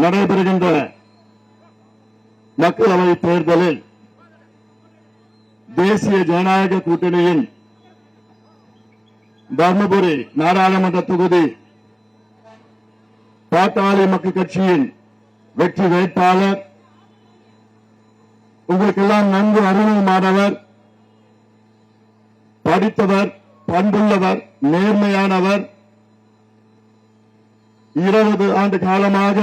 நடைபெறுகின்ற மக்களவை தேர்தலில் தேசிய ஜனநாயக கூட்டணியின் தர்மபுரி நாடாளுமன்ற தொகுதி பாட்டாளி மக்கள் கட்சியின் வெற்றி வேட்பாளர் உங்களுக்கெல்லாம் நன்கு அறிமுகமானவர் படித்தவர் பண்புள்ளவர் நேர்மையானவர். இருபது ஆண்டு காலமாக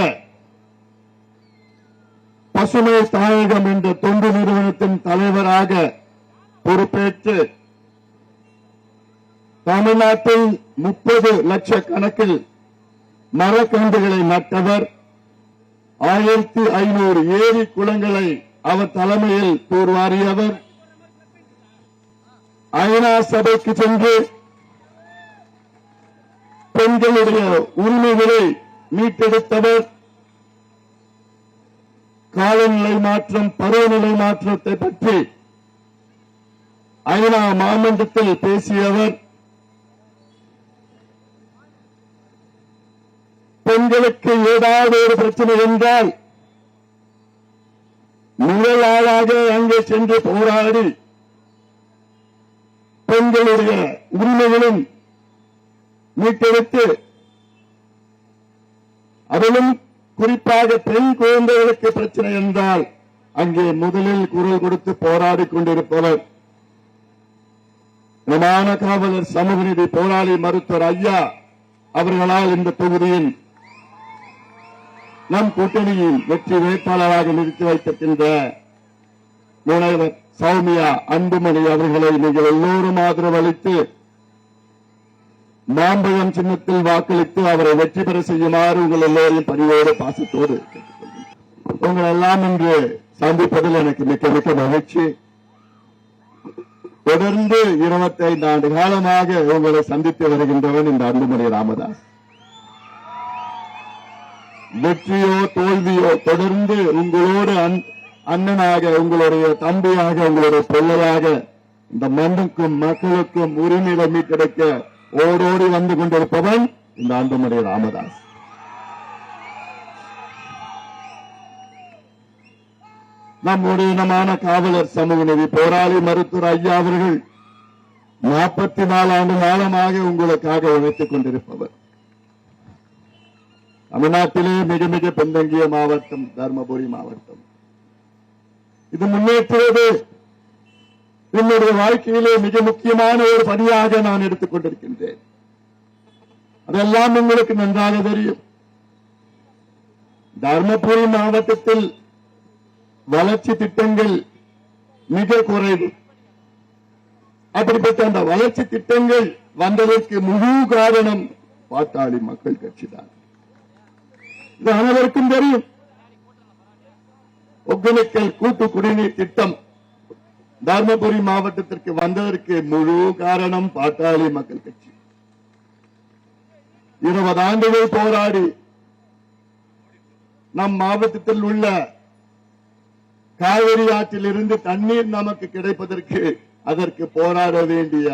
பசுமை தாயகம் என்ற தொண்டு நிறுவனத்தின் தலைவராக பொறுப்பேற்று தமிழ்நாட்டில் முப்பது லட்சக்கணக்கில் மரக்கன்றுகளை நட்டவர். ஆயிரத்தி ஐநூறு ஏரி குளங்களை அவர் தலைமையில் தூர்வாரியவர். ஐநா சபைக்கு சென்று பெண்களுடைய உரிமைகளை மீட்டெடுத்தவர். காலநிலை மாற்றம் பருவநிலை மாற்றத்தை பற்றி ஐநா மாமன்றத்தில் பேசியவர் பெண்களுக்கு ஏதாவது ஒரு பிரச்சனை என்றால் முதல் ஆளாக அங்கே சென்று போராடி பெண்களுடைய உரிமைகளும் மீட்டெடுத்து அதிலும் குறிப்பாக பெண் குழந்தைகளுக்கு பிரச்சனை என்றால் அங்கே முதலில் குரல் கொடுத்து போராடிக் கொண்டிருப்பவர் விமான காவலர் சமூக நீதி போராளி மருத்துவர் ஐயா அவர்களால் இந்த தொகுதியில் நம் கூட்டணியில் வெற்றி வேட்பாளராக நிறுத்தி வைத்திருக்கின்ற முனைவர் சௌமியா அன்புமணி அவர்களை நீங்கள் எல்லோரும் ஆதரவு அளித்து மாம்பழம் சின்னத்தில் வாக்களித்து அவரை வெற்றி பெற செய்யுமாறு உங்கள் எல்லோரையும் பணிவோடு பாசத்தோடு உங்கள் எல்லாம் இன்று சந்திப்பதில் எனக்கு மிக்க மிக்க மகிழ்ச்சி. தொடர்ந்து 25 ஆண்டு காலமாக உங்களை சந்தித்து வருகின்றவன் இந்த அன்புமணி ராமதாஸ். வெற்றியோ தோல்வியோ தொடர்ந்து உங்களோடு அன்- அண்ணனாக உங்களுடைய தம்பியாக உங்களுடைய பிள்ளையாக இந்த மண்ணுக்கும் மக்களுக்கும் உரிமைகளை மீட்டெடுக்க ஓடோடி வந்து கொண்டிருப்பவன் இந்த அன்புமணி ராமதாஸ். நம்முடைய இனமான காவலர் சமூக நிதி போராளி மருத்துவர் ஐயா அவர்கள் நாற்பத்தி நாலு ஆண்டு காலமாக உங்களுக்காக உழைத்துக் கொண்டிருப்பவர். தமிழ்நாட்டிலே மிக மிக பின்தங்கிய மாவட்டம் தர்மபுரி மாவட்டம். இது முன்னேற்றுவது என்னுடைய வாழ்க்கையிலே மிக முக்கியமான ஒரு பணியாக நான் எடுத்துக் கொண்டிருக்கின்றேன். அதெல்லாம் உங்களுக்கு நன்றாக தெரியும். தர்மபுரி மாவட்டத்தில் வளர்ச்சி திட்டங்கள் மிக குறைவு. அப்படிப்பட்ட அந்த வளர்ச்சி திட்டங்கள் வந்ததற்கு முழு காரணம் பாட்டாளி மக்கள் கட்சிதான் இது அனைவருக்கும் தெரியும். ஒகேனக்கல் கூட்டு குடிநீர் திட்டம் தர்மபுரி மாவட்டத்திற்கு வந்ததற்கு முழு காரணம் பாட்டாளி மக்கள் கட்சி. இருபது ஆண்டுகள் போராடி நம் மாவட்டத்தில் உள்ள காவிரி ஆற்றில் இருந்து தண்ணீர் நமக்கு கிடைப்பதற்கு அதற்கு போராட வேண்டிய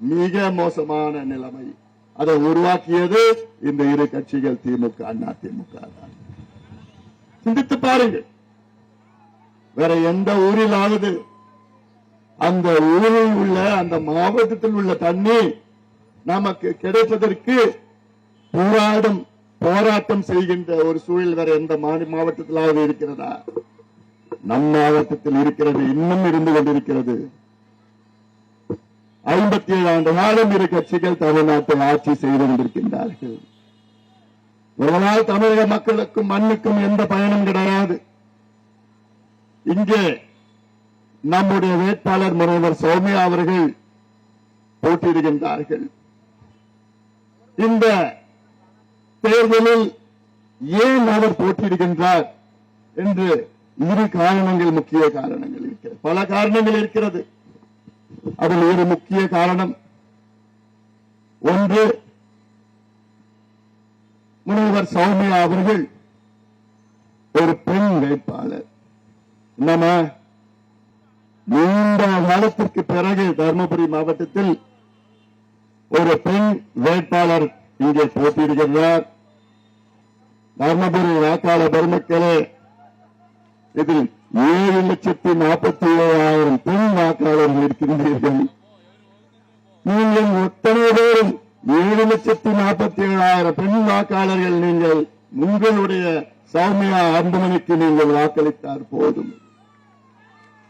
மிக மோசமான நிலைமை. அதை உருவாக்கியது இந்த இரு கட்சிகள் திமுக அண்ணா திமுக தான். சிந்தித்து பாருங்கள். வேற எந்த ஊரிலாவது அந்த ஊரில் உள்ள அந்த மாவட்டத்தில் உள்ள தண்ணீர் நமக்கு கிடைப்பதற்கு போராடும் போராட்டம் செய்கின்ற ஒரு சூழல் வேற எந்த மாவட்டத்திலாவது இருக்கிறதா? நம் மாவட்டத்தில் இருக்கிறது இன்னும் இருந்து கொண்டிருக்கிறது. ஐம்பத்தி ஏழு ஆண்டு காலம் இரு கட்சிகள் தமிழ்நாட்டை ஆட்சி செய்து கொண்டிருக்கின்றார்கள். நாள் தமிழக மக்களுக்கும் மண்ணுக்கும் எந்த பயனும் கிடையாது. இங்கே நம்முடைய வேட்பாளர் முனைவர் சௌமியா அவர்கள் போட்டியிடுகின்றார்கள். இந்த தேர்தலில் ஏன் அவர் போட்டியிடுகின்றார் என்று இரு காரணங்கள் முக்கிய காரணங்கள் இருக்கிறது. பல காரணங்கள் இருக்கிறது. அதில் ஒரு முக்கிய காரணம் ஒன்று முனைவர் சௌமியா அவர்கள் ஒரு பெண் வேட்பாளர். என்னமா நீண்ட காலத்திற்கு பிறகு தருமபுரி மாவட்டத்தில் ஒரு பெண் வேட்பாளர் இங்கே போட்டியிடுகிறார் தர்மபுரி வாக்காளர் பெருமக்களே இதில் ஏழு லட்சத்தி நாற்பத்தி ஏழாயிரம் பெண் வாக்காளர்கள் இருக்கின்றீர்கள். நீங்கள் எத்தனை பேரும் ஏழு லட்சத்தி நாற்பத்தி ஏழாயிரம் பெண் வாக்காளர்கள் நீங்கள் உங்களுடைய சௌமியா அன்புமணிக்கு நீங்கள் வாக்களித்தார் போதும்.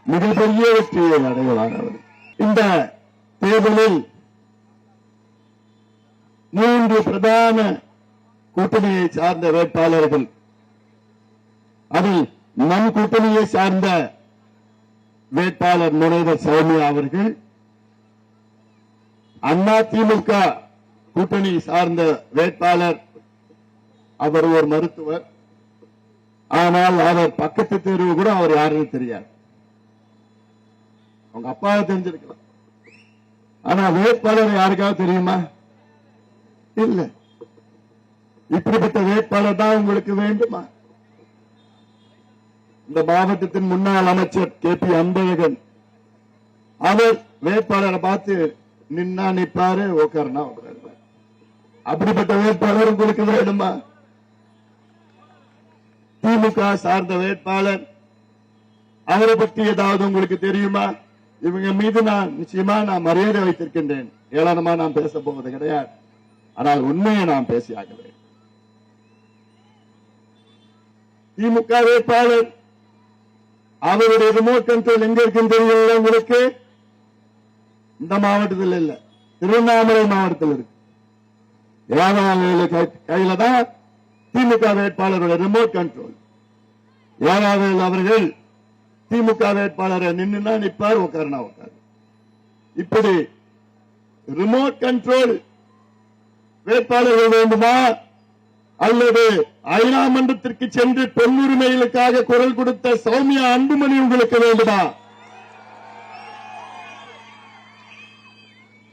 மிகப்பெரிய வெற்றியை அடைவார் அவர் இந்த தேர்தலில் மூன்று பிரதான கூட்டணியை சார்ந்த வேட்பாளர்கள் அதில் நம் கூட்டணியை சார்ந்த வேட்பாளர் முனைவர் சௌமியா அவர்கள் அண்ணா திமுக கூட்டணி சார்ந்த வேட்பாளர் அவர் ஒரு மருத்துவர். ஆனால் அவர் பக்கத்து தேர்வு கூட அவர் யாருன்னு தெரியாது. அவங்க அப்பாவை தெரிஞ்சிருக்கலாம் ஆனா வேட்பாளர் யாருக்காவது தெரியுமா? இல்ல. இப்படிப்பட்ட வேட்பாளர் தான் உங்களுக்கு வேண்டுமா? இந்த மாவட்டத்தின் முன்னாள் அமைச்சர் கே பி அன்பழகன் அவர் வேட்பாளரை பார்த்து நின்னா நிப்பாரு உட்காருனா உட்காருவாரு அப்படிப்பட்ட வேட்பாளர் உங்களுக்கு வேணுமா திமுக சார்ந்த வேட்பாளர் அவரை பற்றி ஏதாவது உங்களுக்கு தெரியுமா? இவங்க மீது நான் நிச்சயமா நான் மரியாதை வைத்திருக்கின்றேன். ஏளனமா நான் பேச போவது கிடையாது. ஆனால் உண்மையை நான் பேசியாக வேண்டும் திமுக வேட்பாளர் அவருடைய ரிமோட் கண்ட்ரோல் எங்க இருக்குன்னு தெரியல உங்களுக்கு? இந்த மாவட்டத்தில் இல்ல. திருவண்ணாமலை மாவட்டத்தில் இருக்கு. ஏழாவது கையில தான் திமுக வேட்பாளருடைய ரிமோட் கண்ட்ரோல் ஏழாவது அவர்கள் திமுக வேட்பாளரை நின்னுனா நிப்பார் உட்காருனா உட்காரு. இப்படி ரிமோட் கண்ட்ரோல் வேட்பாளர்கள் வேண்டுமா? அல்லது ஐநா மன்றத்திற்கு சென்று பெண்ணுரிமைகளுக்காக குரல் கொடுத்த சௌமியா அன்புமணி உங்களுக்கு வேண்டுமா?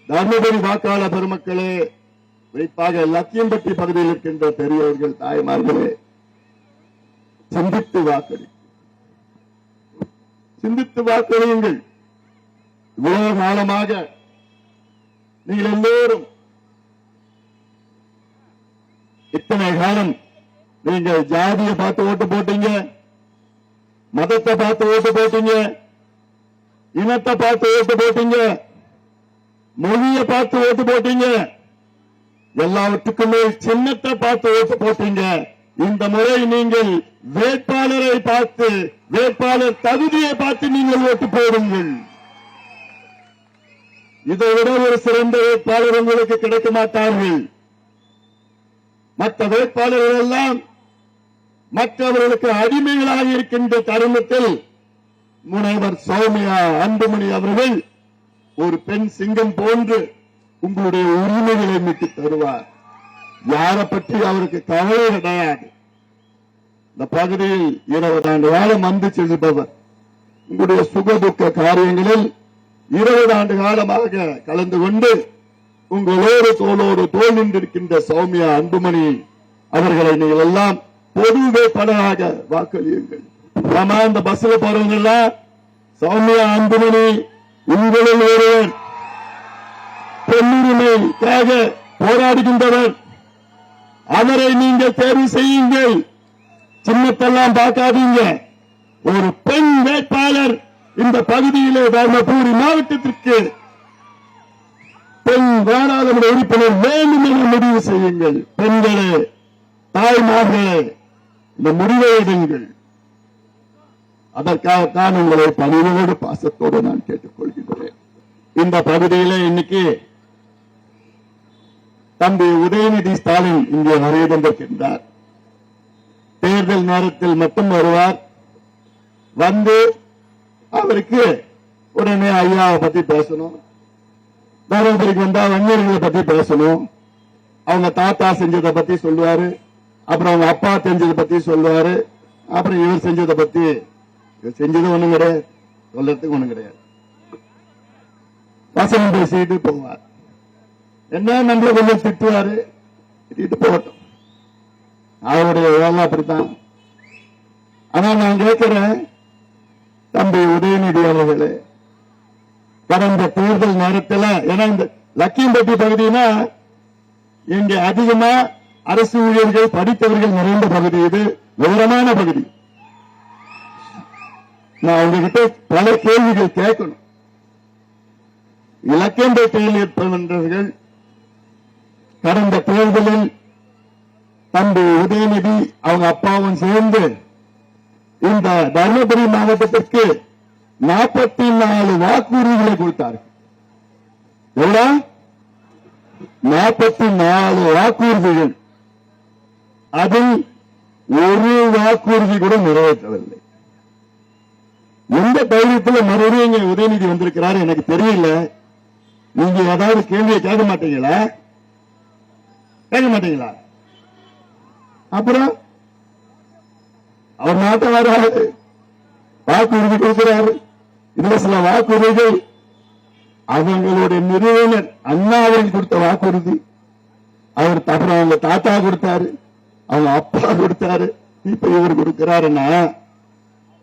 தர்மபுரி வாக்காளர் பெருமக்களே குறிப்பாக லத்தியம்பட்டி பகுதியில் இருக்கின்ற பெரியவர்கள் தாய்மார்களே சிந்தித்து வாக்களி சிந்தித்து வாக்களியுங்கள் இவ்வளவு காலமாக நீங்கள் எல்லோரும் இத்தனை காலம் நீங்க ஜாதியை பார்த்து ஓட்டு போட்டீங்க மதத்தை பார்த்து ஓட்டு போட்டீங்க இனத்தை பார்த்து ஓட்டு போட்டீங்க மொழியை பார்த்து ஓட்டு போட்டீங்க எல்லாவற்றுக்குமே சின்னத்தை பார்த்து ஓட்டு போட்டீங்க. இந்த முறை நீங்கள் வேட்பாளரை பார்த்து வேட்பாளர் தகுதியை பார்த்து நீங்கள் ஓட்டு போடுங்கள். இதை விட ஒரு சிறந்த வேட்பாளர் உங்களுக்கு கிடைக்க மாட்டார்கள். மற்ற வேட்பாளர்கள் எல்லாம் மற்றவர்களுக்கு அடிமைகளாக இருக்கின்ற தருணத்தில் முனைவர் சௌமியா அன்புமணி அவர்கள் ஒரு பெண் சிங்கம் போன்று உங்களுடைய உரிமைகளை மீட்டு தருவார். யாரை பற்றி அவருக்கு கவலை கிடையாது. இந்த பகுதியில் இருபது ஆண்டு காலம் வந்து செல்பவர் உங்களுடைய சுகதுக்க காரியங்களில் இருபது ஆண்டு காலமாக கலந்து கொண்டு உங்களோடு தோளோடு தோல் நின்றிருக்கின்ற சௌமியா அன்புமணி அவர்களை நீங்கள் எல்லாம் பொது வேட்பாளராக வாக்களியுங்கள். ஆமா இந்த பஸ்ல போறவங்க சௌமியா அன்புமணி உங்களில் ஒருவர். பெண்ணுரிமைக்காக போராடுகின்றவர். அவரை நீங்கள் தேர்வு செய்யுங்கள். சின்னத்தெல்லாம் பார்க்காதீங்க. ஒரு பெண் வேட்பாளர் இந்த பகுதியிலே தர்மபுரி மாவட்டத்திற்கு பெண் நாடாளுமன்ற உறுப்பினர் வேண்டும் என முடிவு செய்யுங்கள். பெண்களே தாய்மார்களே இந்த முடிவை எடுங்கள். அதற்காகத்தான் உங்களை பணிவோடு பாசத்தோடு நான் கேட்டுக்கொள்கின்றேன். இந்த பகுதியில இன்னைக்கு தம்பி உதயநிதி ஸ்டாலின் இங்கே வருகை தந்திருக்கின்றார் தேர்தல் நேரத்தில் மட்டும் வருவார். வந்து அவருக்கு உடனே ஐயாவை பத்தி பேசணும். தருமபுரிக்கு வந்தா வன்னியர்களை பத்தி பேசணும். அவங்க தாத்தா செஞ்சதை பத்தி சொல்லுவாரு. அப்புறம் அவங்க அப்பா செஞ்சதை பத்தி சொல்லுவாரு. அப்புறம் இவர் செஞ்சதை பத்தி செஞ்சது ஒண்ணும் கிடையாது. சொல்றதுக்கு ஒண்ணும் கிடையாது. வசனம் பேசிட்டு போவார். என்ன நம்மள கொஞ்சம் திட்டுவாரு? திட்டு போகட்டும். அவருடைய வேலை அப்படித்தான். ஆனா நான் கேட்கிறேன் தம்பி உதயநிதி அவர்களே கடந்த தேர்தல் நேரத்தில் ஏன்னா இந்த லக்கியம்பட்டி பகுதினா இங்க அதிகமா அரசு ஊழியர்கள் படித்தவர்கள் நிறைந்த பகுதி இது விவரமான பகுதி. நான் உங்ககிட்ட பல கேள்விகள் கேட்கணும். இலக்கியம்பேட்டையில் இருப்பவர்கள் கடந்த தேர்தலில் தம்பி உதயநிதி அவங்க அப்பாவும் சேர்ந்து இந்த தருமபுரி மாவட்டத்திற்கு நாற்பத்தி நாலு வாக்குறுதிகளை கொடுத்தார்கள். எவ்வளோ? நாற்பத்தி நாலு வாக்குறுதிகள். அதில் ஒரு வாக்குறுதி கூட நிறைவேற்றவில்லை. எந்த தைரியத்தில் மறுபடியும் உதயநிதி வந்திருக்கிறார் எனக்கு தெரியல. நீங்க ஏதாவது கேள்வியை கேட்க மாட்டீங்களா? கேட்க மாட்டீங்களா? அப்புறம் அவர் நாட்டை வராது வாக்குறுதி கொடுக்கிறாரு. இதுல சில வாக்குறுதிகள் அவங்களுடைய நிறுவனர் அண்ணா அவர்கள் கொடுத்த வாக்குறுதி அவர் அப்புறம் அவங்க தாத்தா கொடுத்தாரு. அவங்க அப்பா கொடுத்தாரு. இப்ப இவர் கொடுக்கிறாருன்னா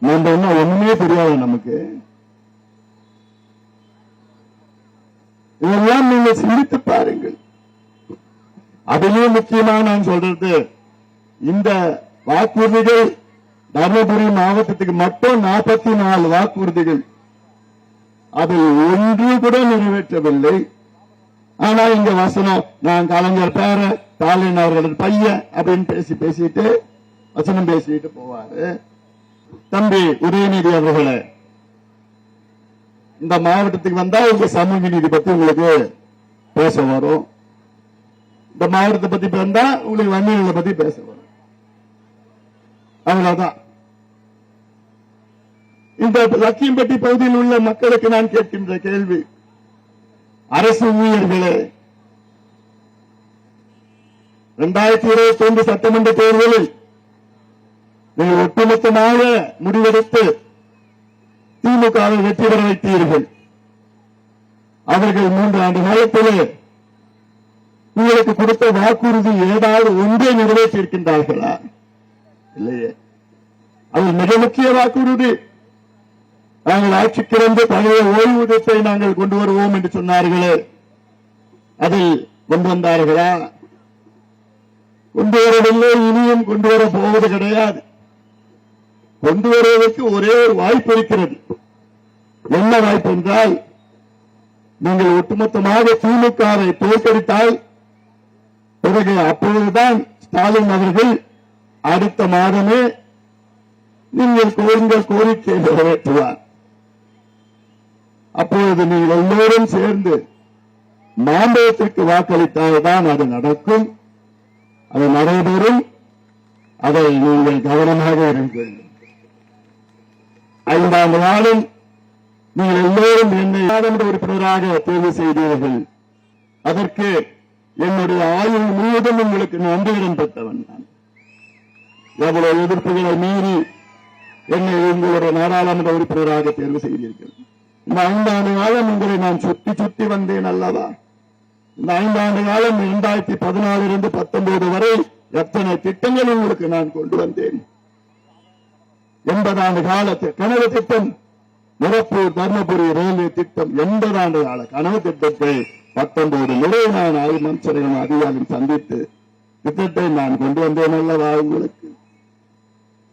நம்ம என்ன ஒண்ணுமே தெரியாது நமக்கு. இதெல்லாம் நீங்க சிந்தித்து பாருங்கள். அதிலும் முக்கியமா நான் சொல்றது இந்த வாக்குறுதிகள் தர்மபுரி மாவட்டத்துக்கு மட்டும் நாற்பத்தி நாலு வாக்குறுதிகள். அதில் ஒன்று கூட நிறைவேற்றவில்லை. ஆனா இங்க வசனம் நான் கலைஞர் பேர ஸ்டாலின் அவர்கள் பையன் அப்படின்னு பேசி பேசிட்டு வசனம் பேசிட்டு போவாரு. தம்பி உதயநிதி அவர்களே இந்த மாவட்டத்துக்கு வந்தா உங்க சமூக நீதி பத்தி உங்களுக்கு பேச வரும். இந்த மாவட்டத்தை பத்தி வந்தா உங்களுக்கு வன்னியர்களை பத்தி பேச வரும். அவ்வளவுதான். இந்த லக்கியம்பட்டி பகுதியில் உள்ள மக்களுக்கு நான் கேட்கின்ற கேள்வி அரசு ஊழியர்களே இரண்டாயிரத்தி இருபத்தி ஒன்று சட்டமன்ற தேர்தலில் நீங்கள் ஒட்டுமொத்தமாக முடிவெடுத்து திமுகவை வெற்றி பெற வைத்தீர்கள். அவர்கள் மூன்று ஆண்டு காலத்திலே உங்களுக்கு கொடுத்த வாக்குறுதி ஏதாவது ஒன்றை நிறைவேற்றியிருக்கின்றார்களா? இல்லையே. அது மிக முக்கிய வாக்குறுதி. நாங்கள் ஆட்சிக்கு வந்து பழைய ஓய்வூதியத்தை நாங்கள் கொண்டு வருவோம் என்று சொன்னார்களே. அதில் கொண்டு வந்தார்களா? கொண்டு வரவில்லை இனியும் கொண்டு வர போவது கிடையாது. கொண்டு வருவதற்கு ஒரே ஒரு வாய்ப்பு இருக்கிறது. என்ன வாய்ப்பு என்றால் நீங்கள் ஒட்டுமொத்தமாக திமுகவை தோற்கடித்தால் பிறகு அப்பொழுதுதான் ஸ்டாலின் அவர்கள் அடுத்த மாதமே நீங்கள் கோருங்கள் கோரிக்கை நிறைவேற்றுவார். அப்பொழுது நீங்கள் எல்லோரும் சேர்ந்து மாம்பழத்திற்கு வாக்களித்தால்தான் அது நடக்கும். அது நடைபெறும். அதை நீங்கள் கவனமாக இருங்கள் ஐந்தாம் நாளும் நீங்கள் எல்லோரும் என்னை உறுப்பினராக தேர்வு செய்தீர்கள். அதற்கு என்னுடைய ஆயுள் முழுவதும் உங்களுக்கு நன்றியுடன் பெற்றவன் நான். எவ்வளவு எதிர்ப்புகளை மீறி என்னை உங்களுடைய நாடாளுமன்ற உறுப்பினராக தேர்வு செய்தீர்கள். இந்த ஐந்தாண்டு காலம் உங்களை நான் சுத்தி சுத்தி வந்தேன் அல்லவா? இந்த ஐந்தாண்டு காலம் இரண்டாயிரத்தி பதினாலிருந்து பத்தொன்பது வரை எத்தனை திட்டங்கள் உங்களுக்கு நான் கொண்டு வந்தேன்? எண்பதாண்டு காலத்து கனவு திட்டம் நிரப்பூர் தர்மபுரி ரயில்வே திட்டம் எண்பதாண்டு கால கனவு திட்டத்தை பத்தொன்பது முறை நான் அமைச்சரையும் அதிகாரம் சந்தித்து திட்டத்தை நான் கொண்டு வந்தேன் அல்லவா உங்களுக்கு?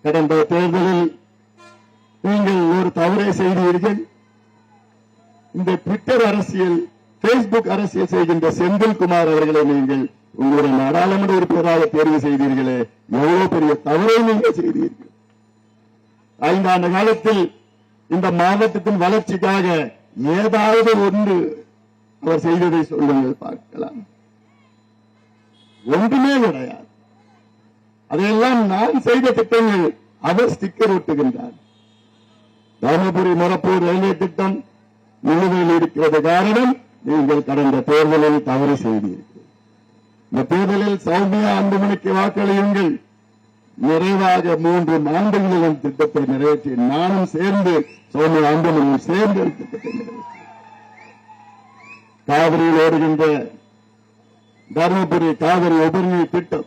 கடந்த தேர்தலில் நீங்கள் ஒரு தவறை செய்தீர்கள். இந்த ட்விட்டர் அரசியல் பேஸ்புக் அரசியல் செய்கின்ற செந்தில்குமார் அவர்களை நீங்கள் உங்களுடைய நாடாளுமன்ற உறுப்பினராக தேர்வு செய்தீர்களே. எவ்வளவு பெரிய தவறை நீங்கள் செய்தீர்கள். ஐந்தாண்டு காலத்தில் இந்த மாவட்டத்தின் வளர்ச்சிக்காக ஏதாவது ஒன்று அவர் செய்ததை சொல்லுங்கள் பார்க்கலாம். ஒன்றுமே கிடையாது. அதையெல்லாம் நான் செய்த திட்டங்கள் அவர் ஸ்டிக்கர் ஒட்டுகின்றார். தருமபுரி மொரப்பூர் ரயில்வே திட்டம் நிலுவையில் இருக்கிறது காரணம் நீங்கள் கடந்த தேர்தலில் தவறு செய்தீர்கள். இந்த தேர்தலில் சௌமியா அன்புமணிக்கு வாக்களியுங்கள். நிறைவாக மூன்று ஆண்டுகளில் திட்டத்தை நிறைவேற்றி நானும் சேர்ந்து சௌமியா அன்புமணியும் சேர்ந்து திட்டத்தை நிறைவேற்றி காவிரியில் ஓடுகின்ற தருமபுரி காவிரி உபரிநீர் திட்டம்.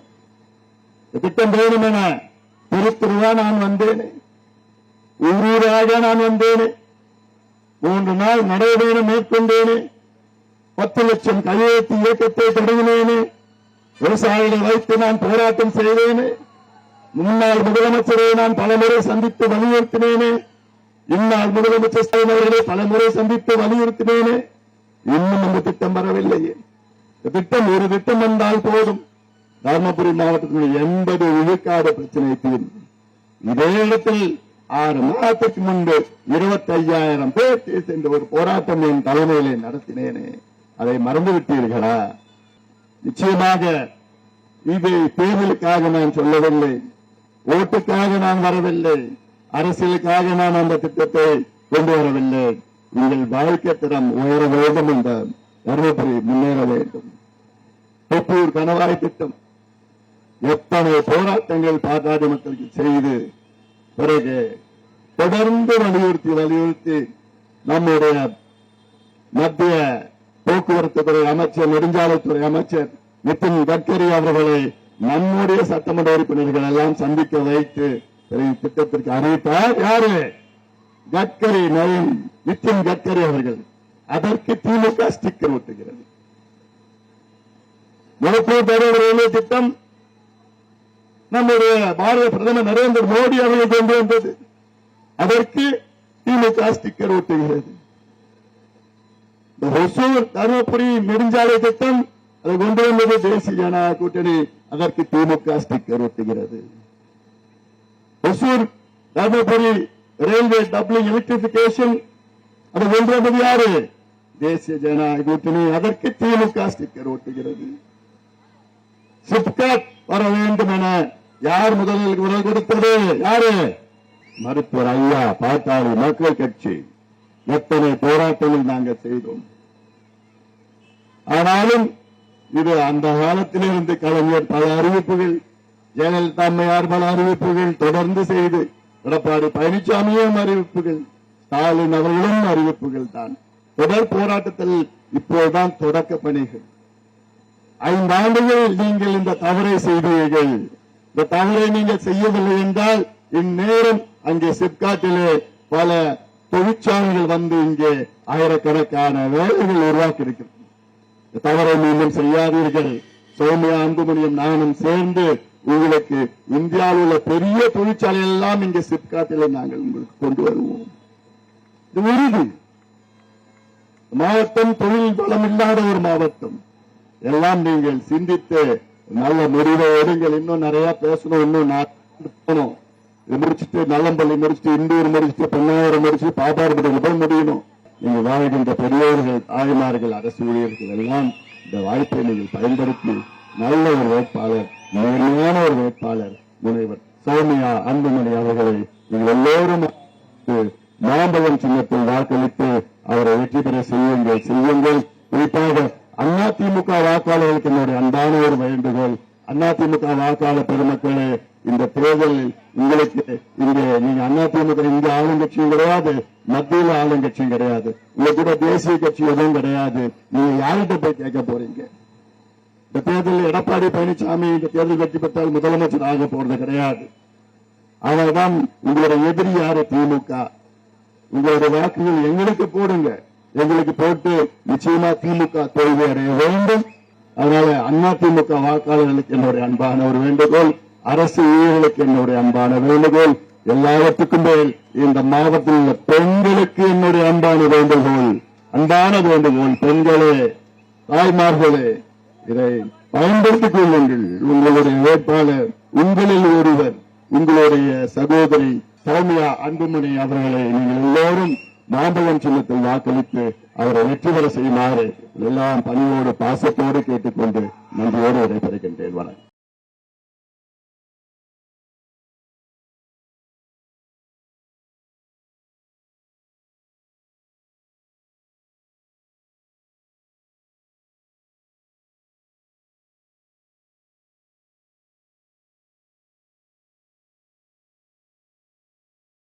திட்டம் வேணும் என திருத்துருவா நான் வந்தேன். ஊரூராக நான் வந்தேன். மூன்று நாள் நடைபயணம் மேற்கொண்டேனே. பத்து லட்சம் கையெழுத்து இயக்கத்தை தொடங்கினேன். விவசாயிகளை வைத்து நான் போராட்டம் செய்தேனே. முன்னாள் முதலமைச்சரை நான் பலமுறை சந்தித்து வலியுறுத்தினேனே. இந்நாள் முதலமைச்சர் அவர்களை பலமுறை சந்தித்து வலியுறுத்தினேனே. இன்னும் இந்த திட்டம் வரவில்லையே. இந்த திட்டம் ஒரு திட்டம் வந்தால் போதும். தருமபுரி மாவட்டத்தில் எண்பது விழுக்காடு பிரச்சனை தீரும். இதே இடத்தில் ஆறு மாதத்துக்கு முன்பு இருபத்தி ஐயாயிரம் பேர் சேர்ந்த ஒரு போராட்டம் என் தலைமையிலே நடத்தினேனே. அதை மறந்து விட்டீர்களா நிச்சயமாக இது தேர்தலுக்காக நான் சொல்லவில்லை. ஓட்டுக்காக நான் வரவில்லை. அரசியலுக்காக நான் அந்த திட்டத்தை கொண்டு வரவில்லை. உங்கள் வாழ்க்கை தரம் உயர வேண்டும் என்ற தருமபுரி முன்னேற வேண்டும். தொப்பூர் கணவாய் திட்டம். எத்தனை போராட்டங்கள் பாட்டாளி மக்களுக்கு செய்து பிறகு தொடர்ந்து வலியுறுத்தி வலியுறுத்தி நம்முடைய மத்திய போக்குவரத்து துறை அமைச்சர் நெடுஞ்சாலைத்துறை அமைச்சர் நிதின் கட்கரி அவர்களை நம்முடைய சட்டமன்ற உறுப்பினர்கள் எல்லாம் சந்திக்க வைத்து திட்டத்திற்கு அறிவித்தார். யாரு? கட்கரி நவீன் நிதின் கட்கரி அவர்கள் அதற்கு திமுக ஸ்டிக்கர் ஒட்டுகிறது. மருத்துவ தலைவர் ரயில்வே திட்டம் நம்முடைய பாரத பிரதமர் நரேந்திர மோடி அவர்கள் கொண்டு வந்தது. அதற்கு திமுக ஸ்டிக்கர் ஒட்டுகிறது. ஒசூர் தருமபுரி நெடுஞ்சாலை திட்டம் அதை கொண்டு வந்தது தேசிய ஜனநாயக கூட்டணி. அதற்கு DMK sticker ஒட்டுகிறது. Hosur Dharmapuri railway doubling electrification அது கொண்டு யாரு? தேசிய ஜனநாயக கூட்டணி. அதற்கு திமுக ஸ்டிக்கர் ஓட்டுகிறது சிப்காட் வர வேண்டும் என யார் முதலில் குரல் கொடுத்தது? யாரு? மருத்துவர் ஐயா பாட்டாளி மக்கள் கட்சி. எத்தனை போராட்டங்கள் நாங்கள் செய்தோம். ஆனாலும் இது அந்த காலத்திலிருந்து கலைஞர் பல அறிவிப்புகள் ஜெயலலிதா அம்மையார் பல அறிவிப்புகள் தொடர்ந்து செய்து எடப்பாடி பழனிசாமியும் அறிவிப்புகள் ஸ்டாலின் அவர்களும் அறிவிப்புகள் தான். தொடர் போராட்டத்தில் இப்போதுதான் தொடக்க பணிகள். ஐந்தாண்டுகள் நீங்கள் இந்த தவறை செய்தீர்கள். இந்த தவறை நீங்கள் செய்யவில்லை என்றால் இந்நேரம் அங்கே சிப்காட்டிலே பல தொழிற்சாலைகள் வந்து இங்கே ஆயிரக்கணக்கான வேலைகள் உருவாக்கி இருக்கிறது தவறை மீண்டும் செய்யாதீர்கள். சோமியா அன்புமணியும் நானும் சேர்ந்து உங்களுக்கு இந்தியாவில் உள்ள பெரிய தொழிற்சாலை எல்லாம் இங்கே சிப்காட்டில் நாங்கள் உங்களுக்கு கொண்டு வருவோம். இது உறுதி. மாவட்டம் தொழில் பலம் இல்லாத ஒரு மாவட்டம். எல்லாம் நீங்கள் சிந்தித்து நல்ல முடிவை எடுங்கள். இன்னும் நிறைய பேசணும் இன்னும் நான் இது முடிச்சுட்டு நல்லம்பள்ளி முடிச்சுட்டு இந்தூர் முடிச்சுட்டு பெண்ணாயிரம் முடிச்சு பாப்பாரப்பட்டியில் போய் முடியணும். நீங்க வாழ்கின்ற பெரியோர்கள் தாய்மார்கள் அரசு ஊழியர்கள் எல்லாம் இந்த வாய்ப்பை நீங்கள் பயன்படுத்தி நல்ல ஒரு வேட்பாளர் நேர்மையான ஒரு வேட்பாளர் முனைவர் சௌமியா அன்புமணி அவர்களை நீங்கள் எல்லோரும் மாம்பழம் சின்னத்தில் வாக்களித்து அவரை வெற்றி பெற செய்யுங்கள் செய்யுங்கள் குறிப்பாக அதிமுக வாக்காளர்களுக்கு என்னுடைய அன்பான ஒரு வேண்டுகோள். அதிமுக வாக்காளர் பெருமக்களே இந்த தேர்தலில் உங்களுக்கு இங்கே நீங்க அதிமுக இங்க ஆளுங்கட்சியும் கிடையாது மத்தியில் ஆளுங்கட்சியும் கிடையாது. உங்க கூட தேசிய கட்சி எதுவும் கிடையாது. நீங்க யார்கிட்ட போய் கேட்க போறீங்க? இந்த தேர்தலில் எடப்பாடி பழனிசாமி இந்த தேர்தல் வெற்றி பெற்றால் முதலமைச்சர் ஆக போறது கிடையாது. அதனால்தான் உங்களுடைய எதிரி யாரு திமுக? உங்களுடைய வாக்குகள் எங்களுக்கு போடுங்க. எங்களுக்கு போட்டு நிச்சயமா திமுக தோல்வி அடைய வேண்டும். அதனால அண்ணா திமுக வாக்காளர்களுக்கு என்னுடைய அன்பான ஒரு வேண்டுகோள் அரசு ஊழலுக்கு என்னுடைய அன்பான வேண்டுகோள் எல்லாவற்றுக்கும் மேல் இந்த மாவட்டத்தில் உள்ள பெண்களுக்கு என்னுடைய அன்பான வேண்டுகோள் அன்பான வேண்டுகோள் பெண்களே தாய்மார்களே இதை பயன்படுத்திக் கொள்ளுங்கள். உங்களுடைய வேட்பாளர் உங்களில் ஒருவர் உங்களுடைய சகோதரி சௌமியா அன்புமணி அவர்களை நீங்கள் எல்லோரும் மாம்பழம் சின்னத்தில் வாக்களித்து அவரை வெற்றி பெற செய்யுமாறு எல்லாம் பணியோடு பாசத்தோடு கேட்டுக்கொண்டு நன்றியோடு விடைபெறுகின்றேன். வணக்கம்.